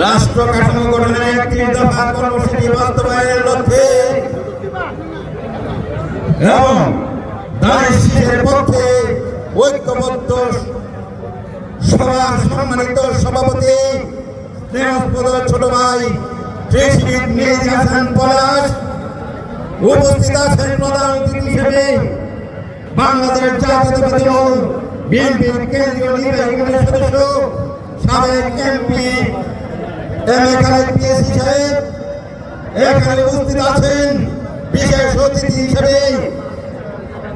রাষ্ট্র কাঠামো গঠনের একটি দফা কর্মসূচি বাস্তবায়নের লক্ষ্যে এবং দায়িত্বের পক্ষে ঐক্যবদ্ধ সভার সম্মানিত সভাপতি স্নেহস্পদ ছোট ভাই কৃষিবিদ মেহেদি হাসান উপস্থিত আছেন প্রধান অতিথি হিসেবে বাংলাদেশ জাতীয়তাবাদী দল বিএনপির কেন্দ্রীয় নির্বাহী কমিটির সদস্য সাবেক MP M A Khaled PAC সাহেব। এখানে উপস্থিত আছেন বিশেষ অতিথি হিসেবে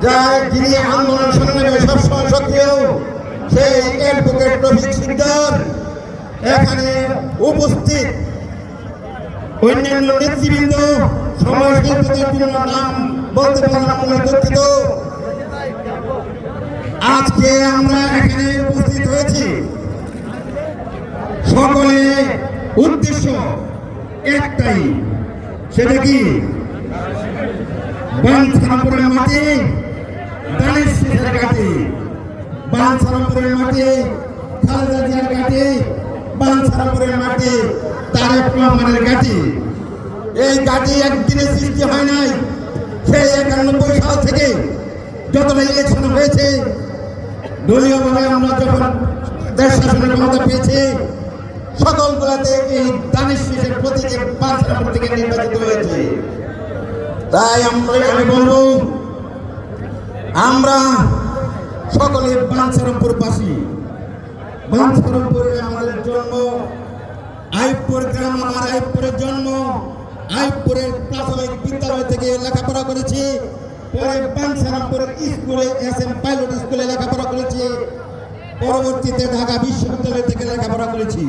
যা যিনি আন্দোলন সংগ্রামে সবসময় সক্রিয়, সেই অ্যাডভোকেট রফিক সিকদার। এখানে উপস্থিত অন্যান্য নেতৃবৃন্দ নেতৃত্বের জন্য নাম বলতে পারলাম দুঃখিত আজকে আমরা এখানে উপস্থিত হয়েছি। সকলে উদ্দেশ্য একটাই, সেটা কি? বাঞ্ছারামপুরের মাটি দানের শেষের ঘাটে বাঞ্ছারামপুরের মাটি খালেদা জিয়ার ঘাটে বাঞ্ছারামপুরের মাটি তারেক রহমানের ঘাটে এই ঘাটে একদিনে সৃষ্টি হয় নাই, সেই একানব্বই সাল থেকে যতটা ইলেকশন হয়েছে দলীয়ভাবে আমরা যখন দেশ শাসনের ক্ষমতা পেয়েছি, সকলগুলাতে এই দানিশ শেষের প্রতীকে বাঞ্ছারামপুর থেকে নির্বাচিত হয়েছে। তাই আমরা আমি বলব, আমরা সকলে বাঞ্ছারামপুর বাসী বাঞ্ছারামপুরে আমাদের জন্ম আইপুর গ্রাম আমার আইপুরের জন্ম আইপুরের প্রাথমিক বিদ্যালয় থেকে লেখাপড়া করেছি। পরে বাঞ্ছারামপুরের স্কুলে এস এম পাইলট স্কুলে লেখাপড়া করেছি। পরবর্তীতে ঢাকা বিশ্ববিদ্যালয় থেকে লেখাপড়া করেছি।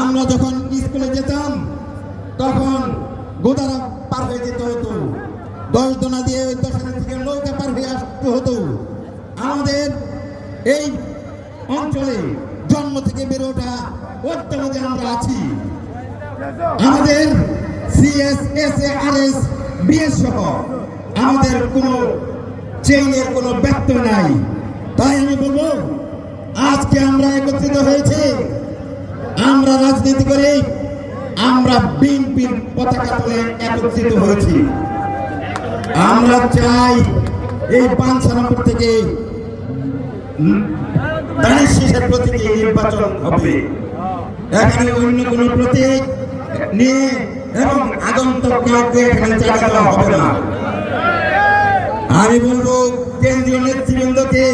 আমরা যখন স্কুলে যেতাম, তখন গোদারা পার হয়ে যেতে হতো। দশ দোনা দিয়ে ওই দশনা থেকে নৌকা পার হয়ে আসতে হতো। আমাদের এই অঞ্চলে জন্ম থেকে বেড়ে ওঠা বর্তমানে আমরা আছি। আমাদের CS S A R S BS সহ আমাদের কোনো চেইনের কোনো ব্যত্যয় নাই। তাই আমি বলব, আজকে আমরা একত্রিত হয়েছে। আমরা রাজনীতি করে আমরা বিএনপির পতাকা তুলে একত্রিত হয়েছি। আমরা চাই এই পাঁচশানপুর থেকে শেষের প্রতীকে নির্বাচন হবে। এখানে অন্য কোনো প্রতীক নিয়ে এবং আগন্তক কাউকে এখানে হবে না। আমি বলব কেন্দ্রীয় নেতৃবৃন্দকে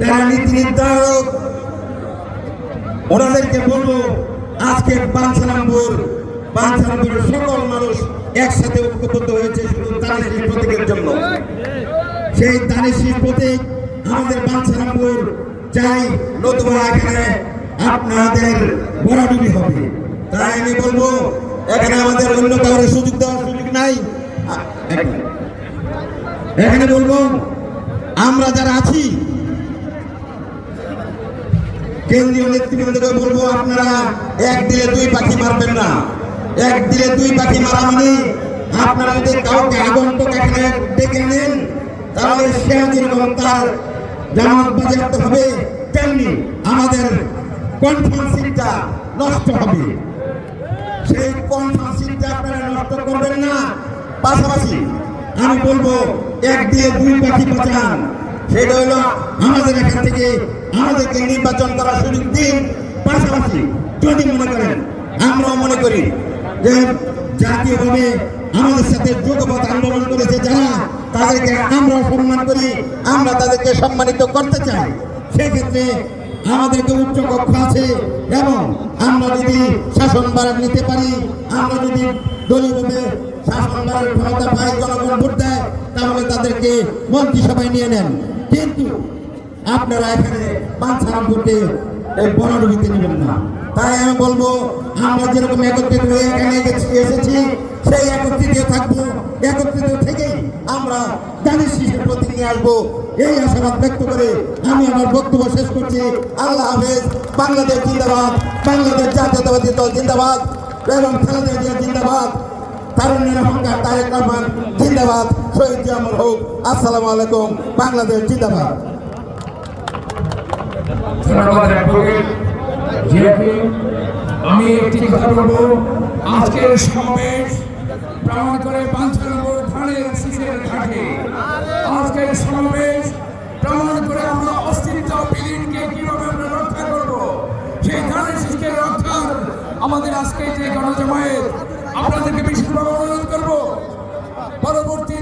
যারা নীতি নির্ধারক, ওনাদেরকে বলব আজকে বাঞ্ছারামপুর বাঞ্ছারামপুরের সকল মানুষ একসাথে ঐক্যবদ্ধ হয়েছে শুধু দানের প্রতীকের জন্য। সেই শীষ প্রতীক আমাদের বাঞ্ছারামপুর চাই নতুবা এখানে আপনাদের বরাবরি হবে। তাই আমি বলব, এখানে আমাদের অন্য কারোর সুযোগ দেওয়ার সুযোগ নাই। এখানে বলব, আমরা যারা আছি, কেন্দ্রীয় নেতৃবৃন্দকে বলব, আপনারা এক দিলে দুই পাখি মারবেন না। এক দিলে দুই পাখি মারা মানে আপনারা যদি কাউকে আগন্তক এখানে ডেকে নেন, তাহলে সে যেরকম তার জামাত বাজেয়াপ্ত হবে, তেমনি আমাদের কনফারেন্সিংটা নষ্ট হবে। সেই কনফারেন্সিংটা আপনারা নষ্ট করবেন না। পাশাপাশি আমি বলব এক দিয়ে দুই পাখি বাঁচান সেটা হলো আমাদের এখান থেকে আমাদেরকে নির্বাচন করার সুযোগ দিন। পাশাপাশি যদি মনে করেন, আমরাও মনে করি যে জাতীয়ভাবে আমাদের সাথে যুগপথ আন্দোলন করেছে যারা, তাদেরকে আমরা সম্মান করি, আমরা তাদেরকে সম্মানিত করতে চাই। সেক্ষেত্রে আমাদেরকে উচ্চ কক্ষ আছে এবং আমরা যদি শাসন বাড়ান নিতে পারি, আমরা যদি দলীয়ভাবে শাসন বাড়ার ক্ষমতা পাই, জনগণ ভোট দেয়, তাহলে তাদেরকে মন্ত্রিসভায় নিয়ে নেন। কিন্তু আপনারা এখানে পাঁচ ভোটে এই বনরূপিতে নেবেন না। তাই আমি বলব, আমরা যেরকম একত্রিত হয়ে এখানে এসেছি- সেই একত্রিত থাকব। একত্রিত থেকেই আমরা জানিস শিশুর প্রতি নিয়ে আসব। এই আশাবাদ ব্যক্ত করে আমি আমার বক্তব্য শেষ করছি। আল্লাহ হাফেজ, বাংলাদেশ জিন্দাবাদ, বাংলাদেশ জাতীয়তাবাদী দল জিন্দাবাদ, এবং খালেদা জিন্দাবাদ। তারুণ্যের অহংকার তারেক রহমান জিন্দাবাদ। শহীদ জিয়া হোক। আসসালামু আলাইকুম, বাংলাদেশ জিন্দাবাদ। ধন্যবাদ, অ্যাডভোকেট। আমি একটি কথা বলব, আজকের সমাবেশ প্রমাণ করে বাঞ্ছানগর ধানের শীষের ঘাটে। আজকের সমাবেশ প্রমাণ করে আমরা অস্তিত্ব বিলীনকে কীভাবে আমরা রক্ষা করব, সেই ধানের শীষকে রক্ষার আমাদের আজকে যে গণজমায়েত, আপনাদেরকে বিশেষভাবে অনুরোধ করব। পরবর্তী